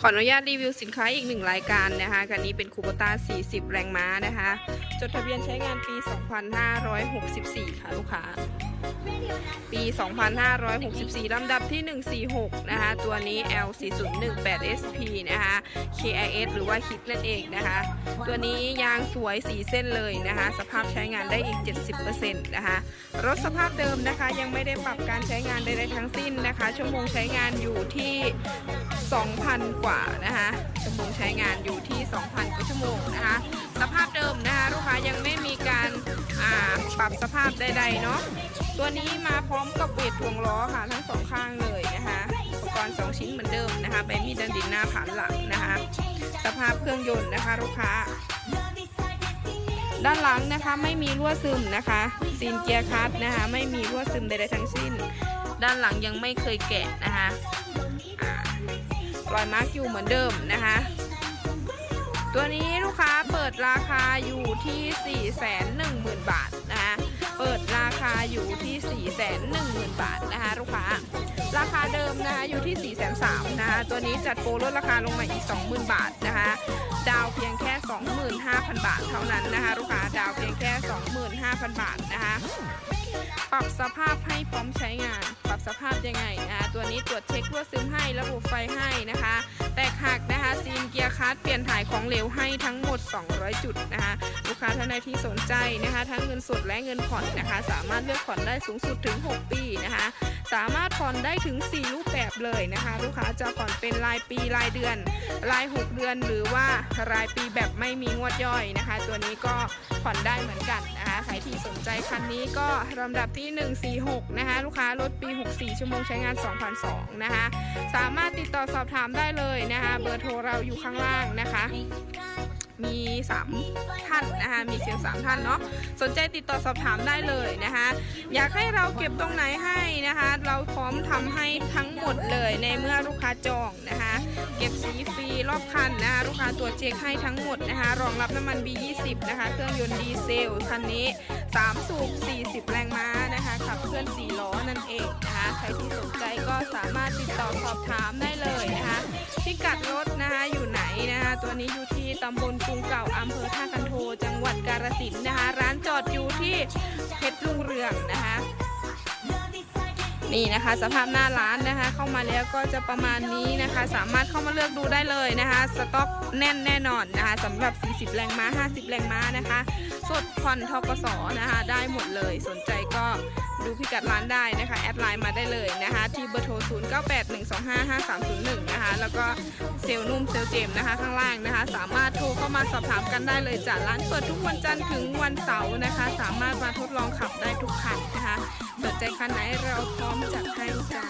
ขออนุญาตรีวิวสินค้าอีกหนึ่งรายการนะคะคันนี้เป็นคูโบต้า 40 แรงม้านะคะ จดทะเบียนใช้งานปี 2564 ค่ะลูกค้า ปี 2564 ลำดับที่ 146 นะคะ ตัวนี้ L4018SP นะคะ KIS หรือว่าคิดนั่นเองนะคะ ตัวนี้ยางสวยสีเส้นเลยนะคะ สภาพใช้งานได้อีก 70%นะคะ รถสภาพเดิมนะคะ ยังไม่ได้ปรับการใช้งานใดๆทั้งสิ้นนะคะ ชั่วโมงใช้งานอยู่ที่ 2,000 กว่านะคะชั่วโมงใช้งานอยู่ที่ 2,000 กว่าชั่วโมงนะคะ สภาพเดิมนะคะลูกค้ายังไม่มีการปรับสภาพใดๆเนาะตัวนี้มาพร้อมกับเวทถ่วงล้อค่ะ ทั้งสองข้างเลยนะคะอุปกรณ์ 2 ชิ้นเหมือนเดิมนะคะใบมีดดันดินหน้าผ่านหลังนะคะ สภาพเครื่องยนต์นะคะลูกค้าด้านหลังนะคะไม่มีรั่วซึมนะคะซีนเกียร์คัสนะคะไม่มีรั่วซึมใดๆทั้งสิ้น ด้านหลังยังไม่เคยแกะนะคะ รอยมาร์กอยู่เหมือนเดิมนะคะ ตัวนี้ลูกค้าเปิดราคาอยู่ที่ 4 1 0 0 0 0 บาทนะคะ เปิดราคาอยู่ที่ 4 1 0 0 0 0 บาทนะคะลูกค้า ราคาเดิมนะคะอยู่ที่ 4 3 0 0 0นะคะตัวนี้จัดโปรลดราคาลงมาอีก 20,000 บาทนะคะดาวเพียงแค่ 25,000 บาทเท่านั้นนะคะลูกค้าดาวเพียงแค่ 25,000 บาทนะคะปรับสภาพให้พร้อมใช้งาน ปรับสภาพยังไงนะคะตัวนี้ตรวจเช็ครั่วซึมให้ระบบไฟให้นะคะ แตกหักนะคะซีนเก ลี่ยนถ่ายของเหลวให้ทั้งหมด 200 จุดนะคะลูกค้าท่านใดที่สนใจนะคะ ทั้งเงินสดและเงินผ่อนนะคะ สามารถเลือกผ่อนได้สูงสุดถึง 6 ปีนะคะสามารถผ่อนได้ถึง 4 รูปแบบเลยนะคะ ลูกค้าจะผ่อนเป็นรายปีรายเดือน ราย 6 เดือน หรือว่ารายปีแบบไม่มีงวดย่อยนะคะ ตัวนี้ก็ผ่อนได้เหมือนกันนะคะใครที่สนใจคันนี้ก็ลำดับที่ 146 นะคะ ลูกค้ารถปี 64 ชั่วโมงใช้งาน 2,002 นะคะ สามารถติดต่อสอบถามได้เลยนะคะ เบอร์โทรเราอยู่ข้างล่างนะคะ มี3ท่านนะคะมีเสียง3ท่านเนาะสนใจติดต่อสอบถามได้เลยนะคะ อยากให้เราเก็บตรงไหนให้นะคะ เราพร้อมทำให้ทั้งหมดเลยในเมื่อลูกค้าจองนะคะ เก็บสีฟรีรอบคันนะคะลูกค้าตรวจเช็คให้ทั้งหมดนะคะ รองรับน้ำมัน B20 นะคะ เครื่องยนต์ดีเซลคันนี้3สูบ40 แรงม้านะคะขับเคลื่อน4ล้อนั่นเองนะคะ ใครที่สนใจก็สามารถติดต่อสอบถามได้เลยนะคะพิกัดรถ ตัวนี้อยู่ที่ตำบลกรุงเก่าอำเภอท่าคันโท จังหวัดกาฬสินธุ์นะคะ ร้านจอดอยู่ที่เพชรลุงเรืองนะคะ นี่นะคะ สภาพหน้าร้านนะคะ เข้ามาแล้วก็จะประมาณนี้นะคะ สามารถเข้ามาเลือกดูได้เลยนะคะ สต็อกแน่นแน่นอนนะคะสำหรับ 40 แรงม้า 50 แรงม้านะคะ สดผ่อนทกสนะคะ ได้หมดเลยสนใจก็ดูพิกัดร้านได้นะคะ แอดไลน์มาได้เลยนะคะ ที่เบอร์โทร 0981255301 นะคะ แล้วก็เซลนุ่มเซลเจมนะคะ ข้างล่างนะคะ สามารถ มาสอบถามกันได้เลยจ้ะร้านเปิดทุกวันจันทร์ถึงวันเสาร์นะคะ สามารถมาทดลองขับได้ทุกคันนะคะสนใจคันไหนเราพร้อมจัดให้จ้า